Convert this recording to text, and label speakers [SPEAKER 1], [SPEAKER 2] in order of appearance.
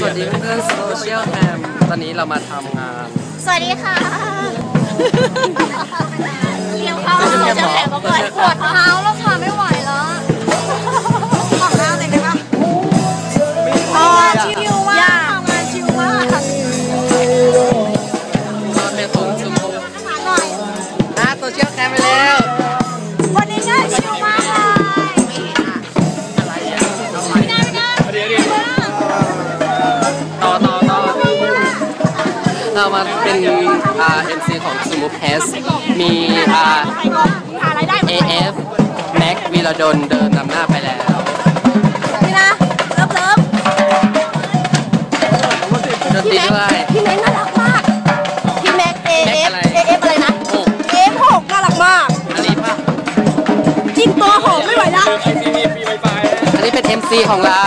[SPEAKER 1] สวัสดีเพื่อนโซเชียลแคมตอนนี้เรามาทำงาน
[SPEAKER 2] สวัสดีค่ะเกี่ยวเข้าวเจะแถมมาก่อนปวดเท้าแล้วค่ะไม่ไหวแล้วขอข้าวเลยได้ปะอ๋อชิวมากทำงานชิวมาก
[SPEAKER 1] ก็เป็นคนชุมนุม
[SPEAKER 2] หน่ะ
[SPEAKER 1] โซเชียลแคมไปแล้ว เรามาเป็นอ่า MC ของสมูทเ s มีอ่า
[SPEAKER 2] หารายได้
[SPEAKER 1] AF แม็กวีรดลเดินนำหน้าไปแล้ว
[SPEAKER 2] นี่นะเลิฟเลิฟ
[SPEAKER 1] ดนตรีด้วย
[SPEAKER 2] พี่แม็กน่ารักมาก พี่แม็กเอ
[SPEAKER 1] แม็ก
[SPEAKER 2] ฟ
[SPEAKER 1] อะไร
[SPEAKER 2] เอฟอะไรนะ
[SPEAKER 1] หก
[SPEAKER 2] เอฟหกน่ารักมาก
[SPEAKER 1] อันนี้ป่ะ
[SPEAKER 2] จิ้มตัวหอมไม่ไหวละ
[SPEAKER 1] อันนี้เป็น MC ของเรา